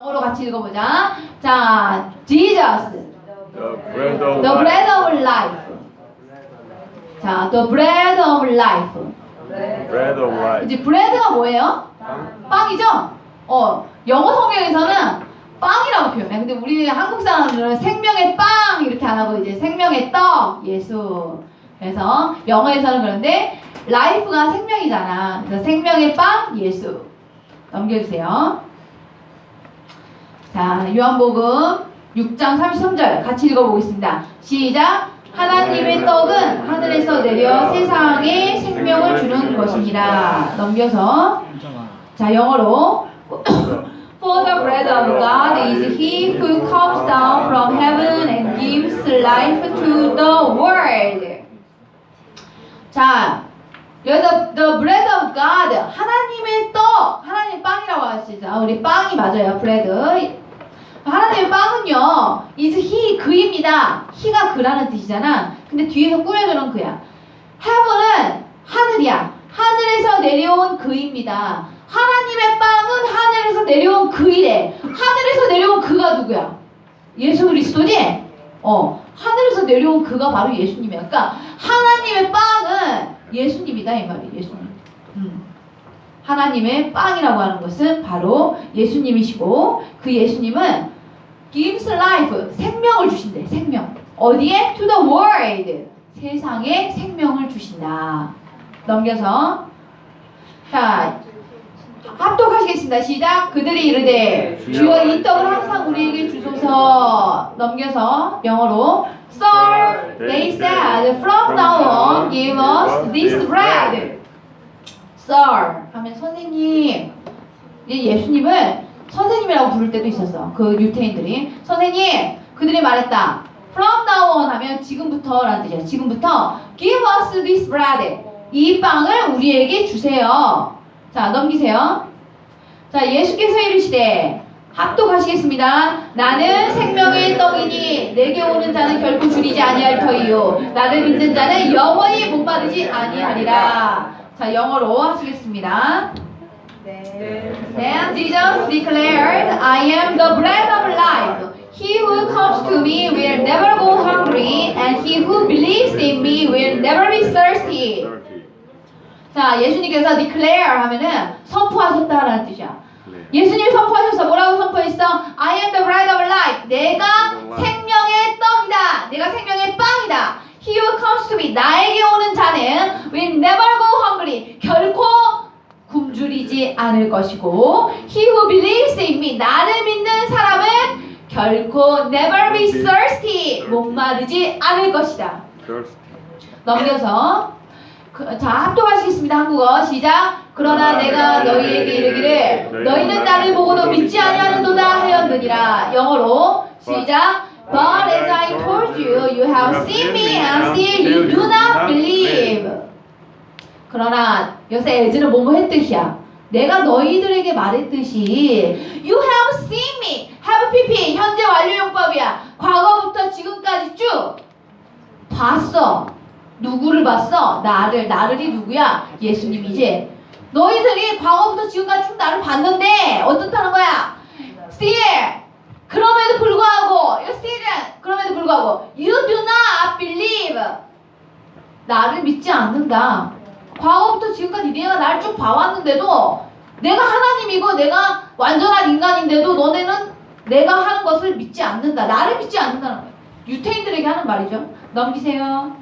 영어로 같이 읽어보자. 자, Jesus, The bread of the life. bread of life. 자, the bread of life. Bread of life. 이제 bread가 뭐예요? 빵이죠? 어, 영어 성경에서는 빵이라고 표현해. 근데 우리 한국 사람들은 생명의 빵 이렇게 안 하고 이제 생명의 떡 예수. 그래서 영어에서는 그런데 life가 생명이잖아. 그래서 생명의 빵 예수. 넘겨주세요. 자, 요한복음 6장 33절 같이 읽어보겠습니다. 시작. 하나님의 떡은 하늘에서 내려 세상에 생명을 주는 것이니라. 넘겨서 자 영어로 For the bread of God is he who comes down from heaven and gives life to the world. 자 여기서 the bread of God 하나님의 떡 하나님의 빵이라고 하시죠. 우리 빵이 맞아요. bread. 하나님의 빵은요 is he 그입니다. he가 그라는 뜻이잖아. 근데 뒤에서 꾸며주는 그야. heaven은 하늘이야. 하늘에서 내려온 그입니다. 하나님의 빵은 하늘에서 내려온 그이래. 하늘에서 내려온 그가 누구야? 예수 그리스도지? 어, 하늘에서 내려온 그가 바로 예수님이야. 그러니까 하나님의 빵은 예수님이다 이 말이 예수님. 음. 하나님의 빵이라고 하는 것은 바로 예수님이시고 그 예수님은 gives life 생명을 주신대 생명. 어디에? To the world. 세상에 생명을 주신다. 넘겨서. 자 합독하시겠습니다. 시작. 그들이 이르되 주여 이 떡을 항상 우리에게 주소서. 넘겨서 영어로 Sir they said from now on give us this bread. Sir. 하면 선생님 이 예수님을 선생님이라고 부를 때도 있었어. 그 유태인들이 선생님 그들이 말했다. From now on 하면 지금부터 라는 뜻이야. 지금부터 give us this bread. 이 빵을 우리에게 주세요. 자 넘기세요. 자 예수께서 이르시되 합독하시겠습니다. 나는 생명의 떡이니 내게 오는 자는 결코 줄이지 아니할 터이요 나를 믿는 자는 영원히 목마르지 아니하리라. 자 영어로 하시겠습니다. Then Jesus declared, I am the bread of life. He who comes to me will never go hungry, and he who believes in me will never be thirsty. 자, 예수님께서 declare 하면은 선포하셨다라는 뜻이야. 네. 예수님 선포하셨어. 뭐라고 선포했어? I am the bread of life. 내가 생명의 떡이다. 내가 생명의 빵이다. He who comes to me. 나에게 오는 자는 will never go hungry. 결코 굶주리지 않을 것이고 He who believes in me. 나를 믿는 사람은 결코 never be thirsty. 목마르지 않을 것이다. 넘겨서 그, 자 합독하시겠습니다 한국어 시작 그러나 내가 너희에게 이르기를 너희는 나를 보고도 믿지 아니하는도다 하였느니라 영어로 시작 But as I told you, you have seen me and still you do not believe. 그러나 여기서 as는 뭐뭐 했듯이야. 내가 너희들에게 말했듯이 You have seen me. have pp 현재 완료용법이야. 과거부터 지금까지 쭉 봤어. 누구를 봤어? 나를. 나를이 누구야? 예수님이지. 너희들이 과거부터 지금까지 쭉 나를 봤는데 어떻다는 거야? Still. 그럼에도 불구하고 이거 still은 그럼에도 불구하고 you do not believe. 나를 믿지 않는다. 과거부터 지금까지 네가 나를 쭉 봐왔는데도 내가 하나님이고 내가 완전한 인간인데도 너네는 내가 하는 것을 믿지 않는다. 나를 믿지 않는다는 거예요. 유태인들에게 하는 말이죠. 넘기세요.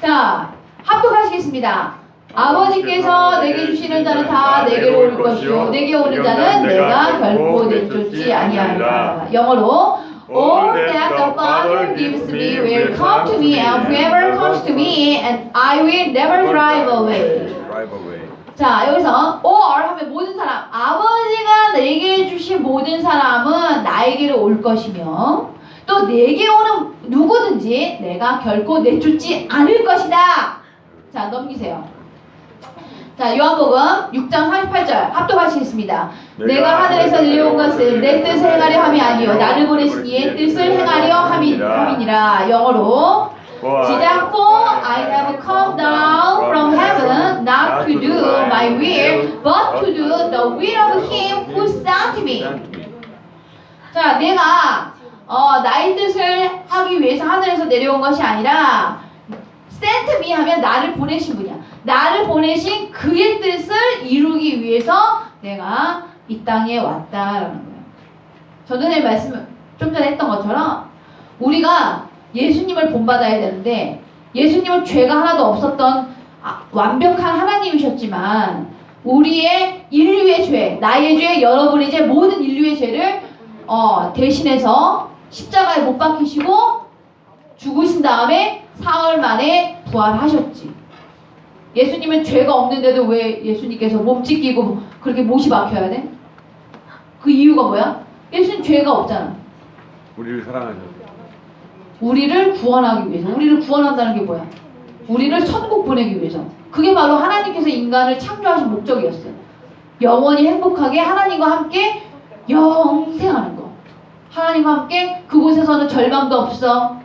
자, 합독하시겠습니다. 아버지께서 내게 주시는 자는 다 내게로 올 것이요 내게 오는 자는 내가 결코 내쫓지 아니하리라. 영어로 All that the Father gives me will come to me, and whoever comes to me, and I will never drive away. Drive away. 자, 여기서 or 하면 모든 사람. 아버지가 내게 주신 모든 사람은 나에게로 올 것이며 또 내게 오는 누구든지 내가 결코 내쫓지 않을 것이다. 자, 넘기세요. 자, 요한복음 6장 38절 합독하시겠습니다. 내가 하늘에서 내려온 것은 내 뜻을 행하려 함이 아니요 나를 보내신 이의 뜻을 행하려 함이, 함이니라. 영어로 시작 for I have come down from heaven not to do my will but to do the will of him who. Sent me. 자, 내가 어, 나의 뜻을 하기 위해서 하늘에서 내려온 것이 아니라 sent me 하면 나를 보내신 분이야. 나를 보내신 그의 뜻을 이루기 위해서 내가 이 땅에 왔다라는 거예요. 전전에 말씀 좀 전에 했던 것처럼 우리가 예수님을 본받아야 되는데 예수님은 죄가 하나도 없었던 아, 완벽한 하나님이셨지만 우리의 인류의 죄, 나의 죄, 여러분의 죄, 모든 인류의 죄를 어, 대신해서 십자가에 못 박히시고 죽으신 다음에 사흘 만에 부활하셨지. 예수님은 죄가 없는데도 왜 예수님께서 몸짓 끼고 그렇게 못이 박혀야 돼? 그 이유가 뭐야? 예수님 죄가 없잖아. 우리를 사랑하셔. 우리를 구원하기 위해서. 우리를 구원한다는 게 뭐야? 우리를 천국 보내기 위해서. 그게 바로 하나님께서 인간을 창조하신 목적이었어요. 영원히 행복하게 하나님과 함께 영생하는 거. 하나님과 함께 그곳에서는 절망도 없어.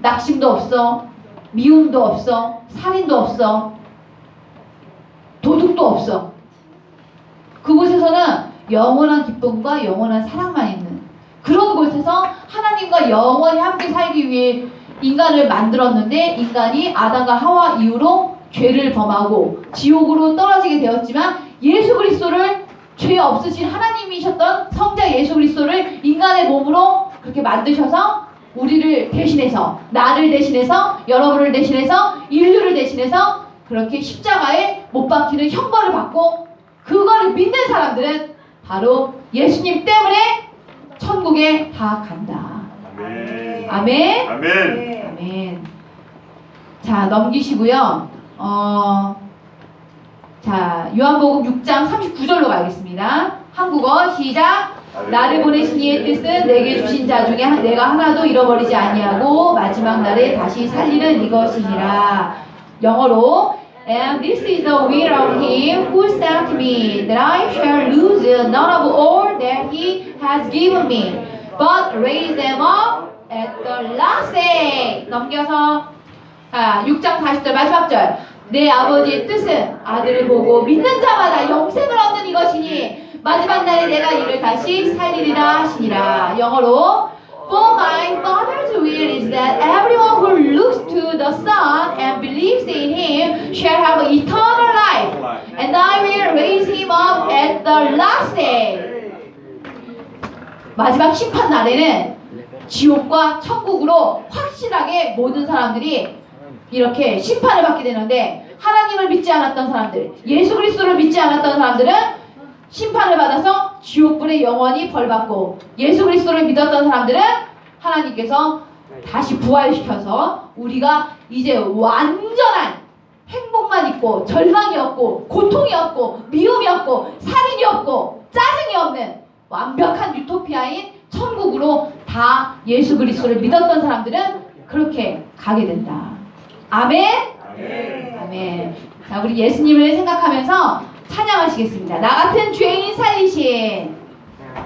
낙심도 없어. 미움도 없어. 살인도 없어. 도둑도 없어. 그곳에서는 영원한 기쁨과 영원한 사랑만 있는 그런 곳에서 하나님과 영원히 함께 살기 위해 인간을 만들었는데 인간이 아담과 하와 이후로 죄를 범하고 지옥으로 떨어지게 되었지만 예수 그리스도를 죄 없으신 하나님이셨던 성자 예수 그리스도를 인간의 몸으로 그렇게 만드셔서 우리를 대신해서 나를 대신해서 여러분을 대신해서 인류를 대신해서 그렇게 십자가에 못 박히는 형벌을 받고 그거를 믿는 사람들은 바로 예수님 때문에 천국에 다 간다. 아멘. 아멘. 아멘. 아멘. 자, 넘기시고요. 어, 자, 요한복음 6장 39절로 가겠습니다. 한국어 시작. 나를 보내신 이의 뜻은 내게 주신 자 중에 한- 내가 하나도 잃어버리지 아니하고 마지막 날에 다시 살리는 이것이니라. 영어로 And this is the will of him who sent me, that I shall lose none of all that he has given me, but raise them up at the last day. 넘겨서 아, 6장 40절 마지막 절. 내 아버지의 뜻은 아들을 보고 믿는 자마다 영생을 얻는 이것이니 마지막 날에 내가 이를 다시 살리리라 하시니라. 영어로 For my Father's will is that everyone who looks to the Son and believes in Him shall have eternal life, and I will raise him up at the last day. 마지막 심판 날에는 지옥과 천국으로 확실하게 모든 사람들이 이렇게 심판을 받게 되는데 하나님을 믿지 않았던 사람들, 예수 그리스도를 믿지 않았던 사람들은 심판을 받아서 지옥불에 영원히 벌받고 예수 그리스도를 믿었던 사람들은 하나님께서 다시 부활시켜서 우리가 이제 완전한 행복만 있고 절망이 없고 고통이 없고 미움이 없고 살인이 없고 짜증이 없는 완벽한 유토피아인 천국으로 다 예수 그리스도를 믿었던 사람들은 그렇게 가게 된다. 아멘. 아멘. 아멘. 자, 우리 예수님을 생각하면서 찬양하시겠습니다. 나 같은 죄인 살리신